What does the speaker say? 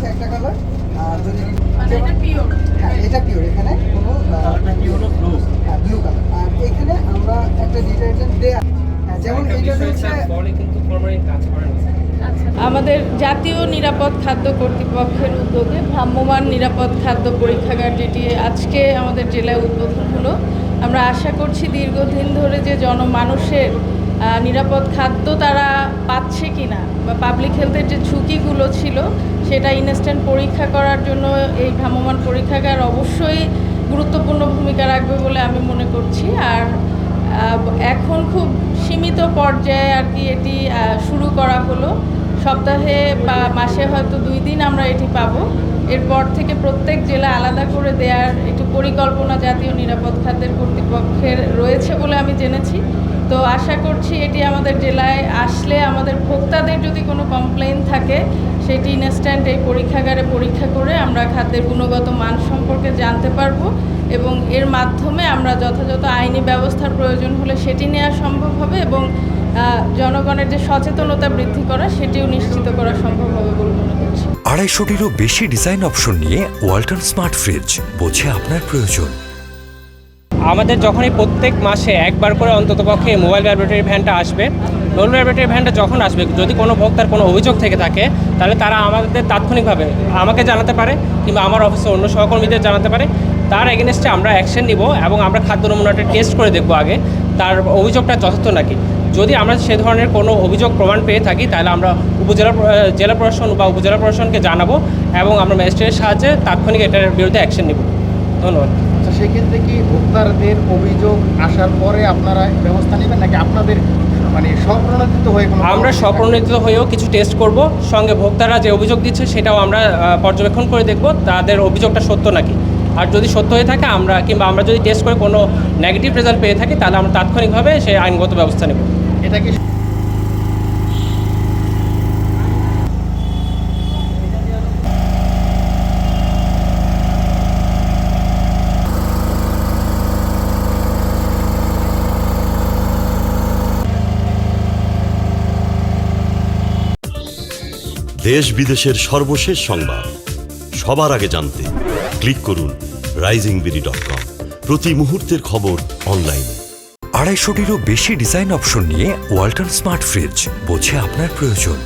হচ্ছে একটা কালার আর যদি মানে এটা পিওর হ্যাঁ, এখানে কোনো ব্লু কালার হ্যাঁ, আর এখানে আমরা একটা ডিটারজেন্ট দেয়া হ্যাঁ, আচ্ছা। আমাদের জাতীয় নিরাপদ খাদ্য কর্তৃপক্ষের উদ্যোগে ভ্রাম্যমান নিরাপদ খাদ্য পরীক্ষাগার যেটি আজকে আমাদের জেলায় উদ্বোধন হলো। আমরা আশা করছি দীর্ঘদিন ধরে যে জনমানুষের নিরাপদ খাদ্য তারা পাচ্ছে কি না বা পাবলিক হেলথের যে ঝুঁকিগুলো ছিল, সেটা ইনস্ট্যান্ট পরীক্ষা করার জন্য এই ভ্রাম্যমান পরীক্ষাগার অবশ্যই গুরুত্বপূর্ণ ভূমিকা রাখবে বলে আমি মনে করছি। আর এখন খুব সীমিত পর্যায়ে আর কি এটি শুরু করা হলো। সপ্তাহে বা মাসে হয়তো দুই দিন আমরা এটি পাবো। এরপর থেকে প্রত্যেক জেলা আলাদা করে দেওয়ার একটু পরিকল্পনা জাতীয় নিরাপদ খাদ্যের কর্তৃপক্ষের রয়েছে বলে আমি জেনেছি। তো আশা করছি এটি আমাদের জেলায় আসলে আমাদের ভোক্তাদের যদি কোনো কমপ্লেন থাকে, সেটি ইনস্ট্যান্ট এই পরীক্ষাগারে পরীক্ষা করে আমরা খাদ্যের গুণগত মান সম্পর্কে জানতে পারব এবং এর মাধ্যমে আমরা যথাযথ আইনি ব্যবস্থার প্রয়োজন হলে সেটি নেওয়া সম্ভব হবে এবং জনগণের যে সচেতনতা বৃদ্ধি করা সেটিও নিশ্চিত করা সম্ভব হবে বলে মনে করছি। আড়াইশোটিরও বেশি ডিজাইন অপশন নিয়ে ওয়ালটন স্মার্ট ফ্রিজ বোঝে আপনার প্রয়োজন। আমাদের যখনই প্রত্যেক মাসে একবার করে অন্ততপক্ষে মোবাইল ল্যাবরেটরি ভ্যানটা আসবে মোবাইল ল্যাবরেটরি ভ্যানটা যখন আসবে যদি কোনো ভোক্তার কোনো অভিযোগ থেকে থাকে তাহলে তারা আমাদের তাৎক্ষণিকভাবে আমাকে জানাতে পারে কিংবা আমার অফিসের অন্য সহকর্মীদের জানাতে পারে। তার এগেনস্টে আমরা অ্যাকশন নিব এবং আমরা খাদ্য নমুনাটা টেস্ট করে দেখব আগে তার অভিযোগটা যথার্থ নাকি। যদি আমরা সে ধরনের কোনো অভিযোগ প্রমাণ পেয়ে থাকি তাহলে আমরা উপজেলা জেলা প্রশাসন বা উপজেলা প্রশাসনকে জানাব এবং আমরা ম্যাজিস্ট্রেটের সাহায্যে তাৎক্ষণিক এটার বিরুদ্ধে অ্যাকশন নিব। ধন্যবাদ। আচ্ছা সেক্ষেত্রে কি ভোক্তাদের অভিযোগ আসার পরে আপনারা ব্যবস্থা নেবেন নাকি আপনাদের মানে স্বপ্রণোদিত হয়ে কোনো আমরা স্বপ্রণোদিত হয়েও কিছু টেস্ট করব সঙ্গে ভোক্তারা যে অভিযোগ দিচ্ছে সেটাও আমরা পর্যবেক্ষণ করে দেখব তাদের অভিযোগটা সত্য নাকি। আর যদি সত্য হয়ে থাকে আমরা কিংবা আমরা যদি টেস্ট করে কোনো নেগেটিভ রেজাল্ট পেয়ে থাকি তাহলে আমরা তাৎক্ষণিকভাবে সেই আইনগত ব্যবস্থা নেব। এটা কি দেশ বিদেশের সর্বশেষ সংবাদ। সবার আগে জানতে ক্লিক করুন রাইজিং বিডি ডট কম প্রতি মুহূর্তের খবর অনলাইনে আড়াইশোটিরও বেশি ডিজাইন অপশন নিয়ে ওয়াল্টন স্মার্ট ফ্রিজ বোঝে আপনার প্রয়োজন।